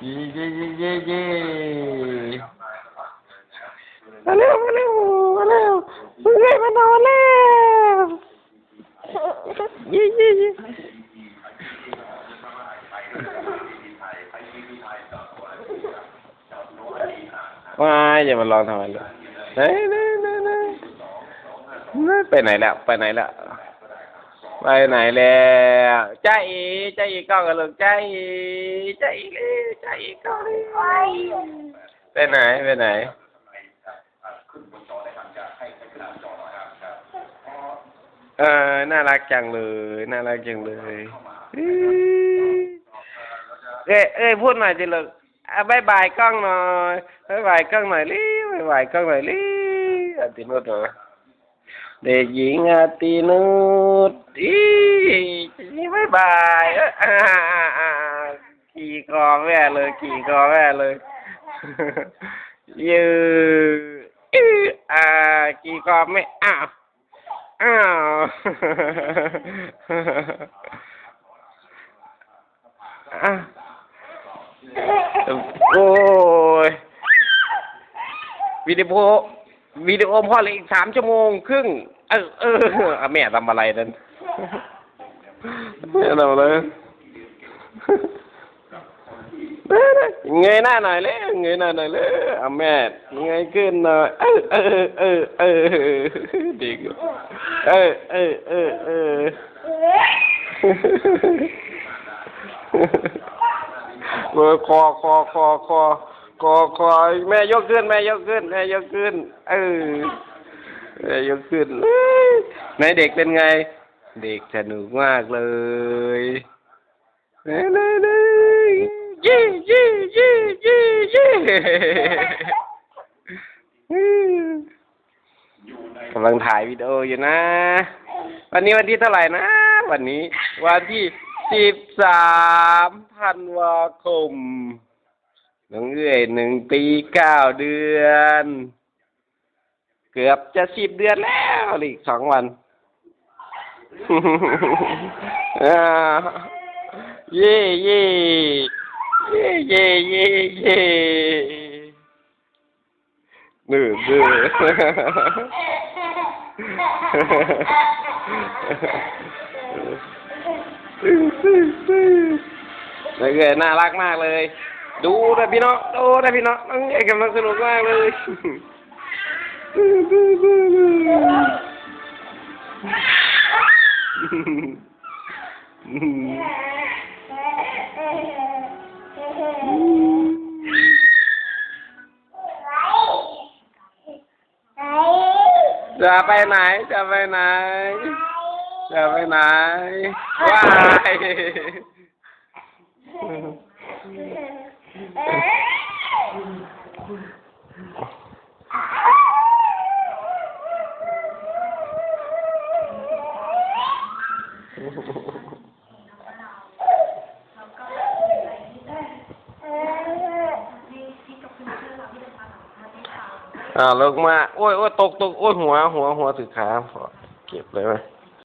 เย่เย่เย่มาเร็วมาเร็วมาเร็วมึงไงมานอนแล้วเย่เย่เย่ ว้ายอย่ามาลองทำไมเลยเฮ้ยเฮ้ยเฮ้ยเฮ้ยไปไหนแล้ว ไปไหนแล้ว ไปไหนแล้วจ้าอีจ้าอีกล้องกันลูกจ้าอีจ้าอีเลยจ้าอีกล้องเลยไปไหนไปไหนเออ น่ารักจังเลย น่ารักจังเลย เอ้ยเอ้ยพูดหน่อยสิลูก อะบายบายกล้องหน่อยบายบายกล้องหน่อยลิบายบายกล้องหน่อยลิ โอ้ยวิดีโอวิดีโอพ่อเลยอีกสามชั่วโมงครึ่ง เออเออเอาแม่ทำอะไรนั่นแม่ทำอะไรเงยหน้าหน่อยเลยเงยหน้าหน่อยเลยเอาแม่เงยขึ้นหน่อยเออเออเออเออเด็กเออเออเออเออ โอ้ยคอคอคอคอคอคอแม่ยกขึ้น แม่ยกขึ้น แม่ยกขึ้น เออแม่ยกขึ้นไหนเด็กเป็นไง เด็กสนุกมากเลยเน่เน่เน่ยี่ยี่ยี่ยี่ยี่กำลังถ่ายวิดีโออยู่นะ วันนี้วันที่เท่าไหร่นะ วันนี้ วันที่ สิบสามธันวาคมน้องเอ้ยหนึ่งปีเก้าเดือน เกือบจะสิบเดือนแล้วอีกสองวันเย่เย่เย่เย่เย่เย่ดื้อดื้อตื้อ ตื้อตื้อน้องเอ้ยน่ารักมากเลย ดูนะพี่น้องดูนะพี่น้องน้องเอ้ยกำลังสนุกมากเลยตื้อตื้อตื้อตื้อจะไปไหน จะไปไหน จะไปไหนว้ายอ่าลงมา โอ้ยโอ้ยตกตกโอ้ยหัว หัว หัวถือขาเก็บเลยไหม